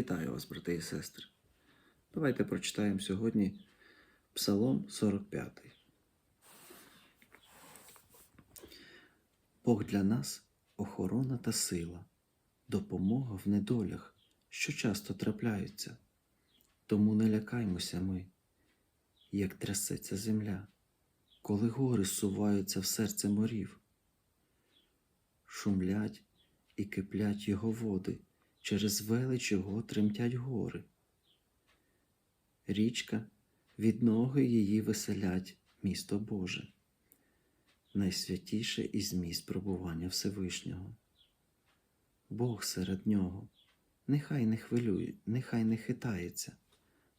Вітаю вас, брати і сестри. Давайте прочитаємо сьогодні Псалом 45. Бог для нас охорона та сила, допомога в недолях, що часто трапляються. Тому не лякаймося ми, як трясеться земля, коли гори суваються в серце морів. Шумлять і киплять його води, через велич його тремтять гори. Річка від ноги її веселять місто Боже, найсвятіше із місць пробування Всевишнього. Бог серед нього, нехай не хвилює, нехай не хитається,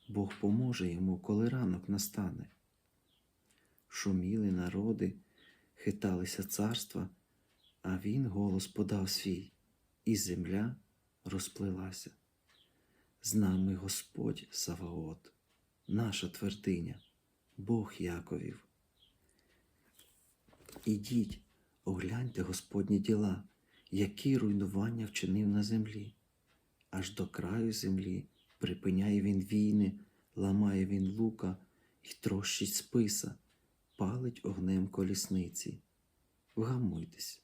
Бог поможе йому, коли ранок настане. Шуміли народи, хиталися царства, а він голос подав свій, і земля розплилася. З нами Господь Саваот, наша твердиня, Бог Яковів. Ідіть, огляньте Господні діла, які руйнування вчинив на землі. Аж до краю землі припиняє він війни, ламає він лука і трощить списа, палить огнем колісниці. Вгамуйтесь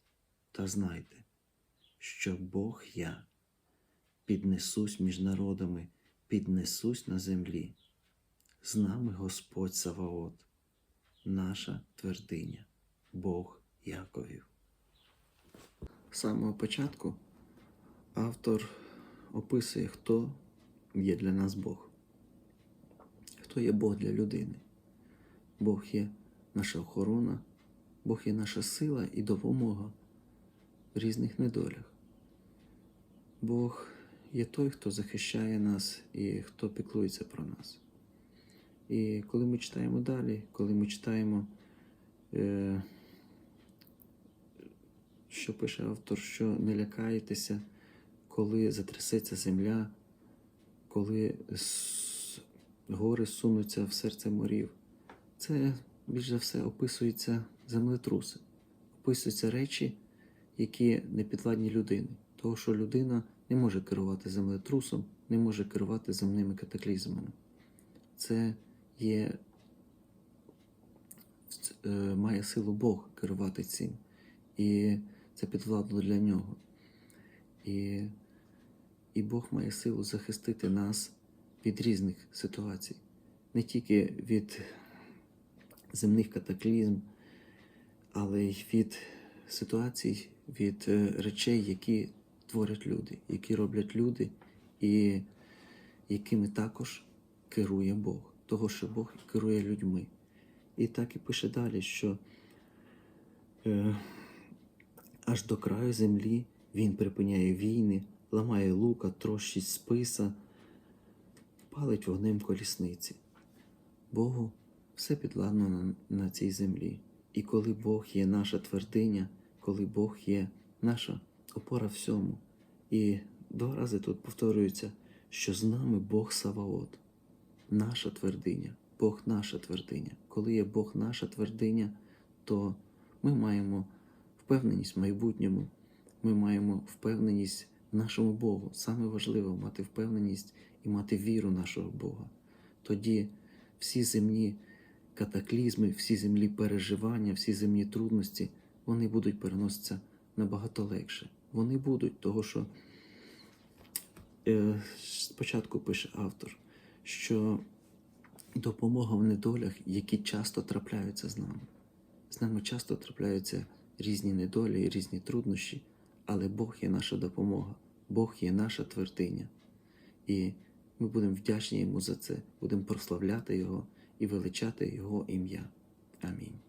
та знайте, що Бог я піднесусь між народами, піднесусь на землі. З нами Господь Саваот, наша твердиня, Бог Яковів. З самого початку автор описує, хто є для нас Бог, хто є Бог для людини. Бог є наша охорона, Бог є наша сила і допомога в різних недолях. Бог є той, хто захищає нас і хто піклується про нас. І коли ми читаємо далі, коли ми читаємо, е, що пише автор, що не лякаєтеся, коли затрясеться земля, коли гори сунуться в серце морів, це більш за все описується землетруси, описуються речі, які не підвладні людини. Того, що людина не може керувати землетрусом, не може керувати земними катаклізмами. Це є, е, має силу Бог керувати цим. І це підвладно для нього. І, і Бог має силу захистити нас від різних ситуацій, не тільки від земних катаклізм, але й від ситуацій, від е, речей, які творять люди, які роблять люди, і якими також керує Бог, того, що Бог керує людьми. І так і пише далі, що е, аж до краю землі він припиняє війни, ламає лука, трощить списа, палить вогнем колісниці. Богу все підладно на, на цій землі. І коли Бог є наша твердиня, коли Бог є наша опора всьому. І два рази тут повторюється, що з нами Бог Саваот, наша твердиня, Бог наша твердиня. Коли є Бог наша твердиня, то ми маємо впевненість в майбутньому, ми маємо впевненість нашому Богу. Саме важливо мати впевненість і мати віру нашого Бога. Тоді всі земні катаклізми, всі землі переживання, всі земні трудності, вони будуть переноситися набагато легше. Вони будуть, того що е, спочатку пише автор, що допомога в недолях, які часто трапляються з нами. З нами часто трапляються різні недолі, різні труднощі, але Бог є наша допомога, Бог є наша твердиня. І ми будемо вдячні йому за це, будемо прославляти Його і величати Його ім'я. Амінь.